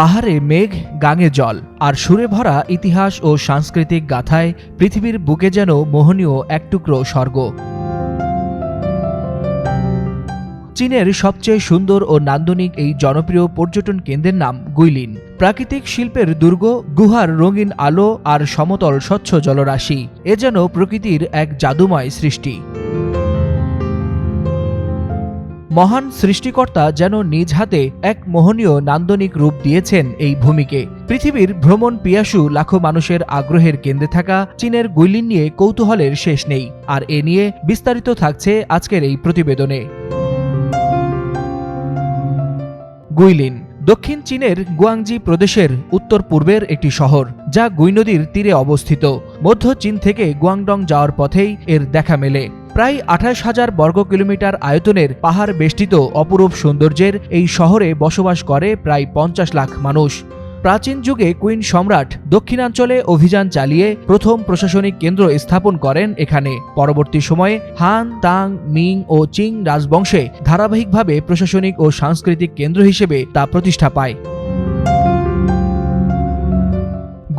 পাহাড়ে মেঘ, গাঙে জল আর সুরে ভরা ইতিহাস ও সাংস্কৃতিক গাথায় পৃথিবীর বুকে যেন মোহনীয় এক টুকরো স্বর্গ। চীনের সবচেয়ে সুন্দর ও নান্দনিক এই জনপ্রিয় পর্যটন কেন্দ্রের নাম গুইলিন। প্রাকৃতিক শিল্পের দুর্গ, গুহার রঙিন আলো আর সমতল স্বচ্ছ জলরাশি, এ যেন প্রকৃতির এক জাদুময় সৃষ্টি। মহান সৃষ্টিকর্তা যেন নিজ হাতে এক মোহনীয় নান্দনিক রূপ দিয়েছেন এই ভূমিকে। পৃথিবীর ভ্রমণ পিয়াসু লাখো মানুষের আগ্রহের কেন্দ্রে থাকা চীনের গুইলিন নিয়ে কৌতূহলের শেষ নেই। আর এ নিয়ে বিস্তারিত থাকছে আজকের এই প্রতিবেদনে। গুইলিন, দক্ষিণ চীনের গুয়াংজি প্রদেশের উত্তর পূর্বের একটি শহর, যা গুই নদীর তীরে অবস্থিত। মধ্য চীন থেকে গুয়াংডং যাওয়ার পথেই এর দেখা মেলে। প্রায় আঠাশ হাজার বর্গ কিলোমিটার আয়তনের পাহাড় বেষ্টিত অপরূপ সৌন্দর্যের এই শহরে বসবাস করে প্রায় পঞ্চাশ লাখ মানুষ। প্রাচীন যুগে কুইন সম্রাট দক্ষিণাঞ্চলে অভিযান চালিয়ে প্রথম প্রশাসনিক কেন্দ্র স্থাপন করেন এখানে। পরবর্তী সময়ে হান, তাং, মিং ও চিং রাজবংশে ধারাবাহিকভাবে প্রশাসনিক ও সাংস্কৃতিক কেন্দ্র হিসেবে তা প্রতিষ্ঠা পায়।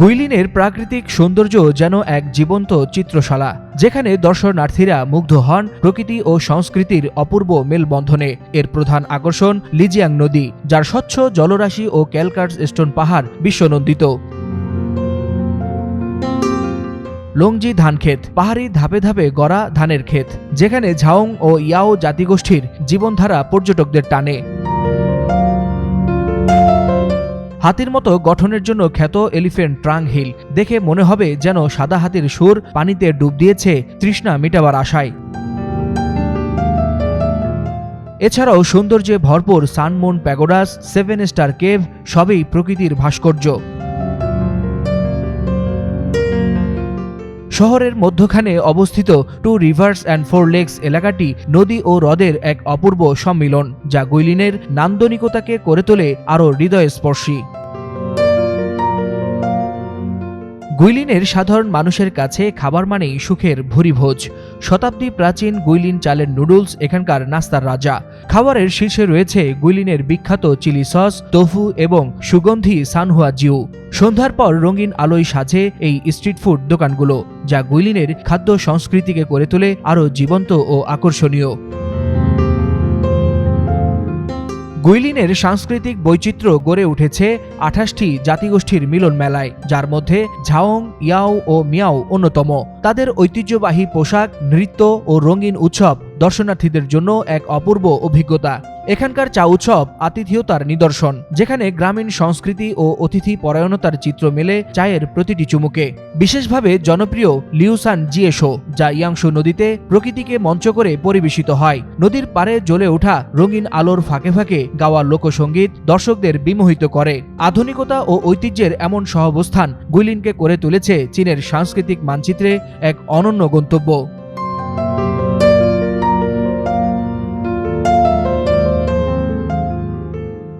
গুইলিনের প্রাকৃতিক সৌন্দর্য যেন এক জীবন্ত চিত্রশালা, যেখানে দর্শনার্থীরা মুগ্ধ হন প্রকৃতি ও সংস্কৃতির অপূর্ব মেলবন্ধনে। এর প্রধান আকর্ষণ লিজিয়াং নদী, যার স্বচ্ছ জলরাশি ও ক্যালকার্স স্টোন পাহাড় বিশ্বনন্দিত। লংজি ধান ক্ষেত, পাহাড়ি ধাপে ধাপে গড়া ধানের ক্ষেত, যেখানে ঝাওং ও ইয়াও জাতিগোষ্ঠীর জীবনধারা পর্যটকদের টানে। হাতির মতো গঠনের জন্য খ্যাত এলিফেন্ট ট্রাং হিল। দেখে মনে হবে যেন সাদা হাতির সুর পানিতে ডুব দিয়েছে তৃষ্ণা মেটাবার আশায়। এছাড়াও সৌন্দর্যে ভরপুর Sun Moon pagodas, seven star cave সবই প্রকৃতির ভাস্কর্য। শহরের মধ্যখানে অবস্থিত two rivers and four lakes এলাকাটি নদী ও হ্রদের এক অপূর্ব সম্মিলন, যা গুইলিনের নান্দনিকতাকে করে তোলে আরও হৃদয়স্পর্শী। গুইলিনের সাধারণ মানুষের কাছে খাবার মানেই সুখের ভুরিভোজ। শতাব্দী প্রাচীন গুইলিন চালের নুডলস, এখানকার নাস্তার রাজা। খাবারের শীর্ষে রয়েছে গুইলিনের বিখ্যাত চিলি সস তোফু এবং সুগন্ধি সানহুয়া জিউ। সন্ধ্যার পর রঙিন আলোয় সাজে এই স্ট্রিট ফুড দোকানগুলো, যা গুইলিনের খাদ্য সংস্কৃতিকে করে তোলে আরও জীবন্ত ও আকর্ষণীয়। গুইলিনের সাংস্কৃতিক বৈচিত্র্য গড়ে উঠেছে আঠাশটি জাতিগোষ্ঠীর মিলন মেলায়, যার মধ্যে ঝাওং, ইয়াও ও মিয়াও অন্যতম। তাদের ঐতিহ্যবাহী পোশাক, নৃত্য ও রঙিন উৎসব দর্শনার্থীদের জন্য এক অপূর্ব অভিজ্ঞতা। এখানকার চা উৎসব আতিথেয়তার নিদর্শন, যেখানে গ্রামীণ সংস্কৃতি ও অতিথি পরায়ণতার চিত্র মেলে চায়ের প্রতিটি চুমুকে। বিশেষভাবে জনপ্রিয় লিউসান জিয়েশো যা ইয়াংশু নদীতে প্রকৃতিকে মঞ্চ করে পরিবেশিত হয়। নদীর পারে জ্বলে ওঠা রঙিন আলোর ফাঁকে ফাঁকে গাওয়া লোকসঙ্গীত দর্শকদের বিমোহিত করে। আধুনিকতা ও ঐতিহ্যের এমন সহাবস্থান গুইলিনকে করে তুলেছে চীনের সাংস্কৃতিক মানচিত্রে এক অনন্য গন্তব্য।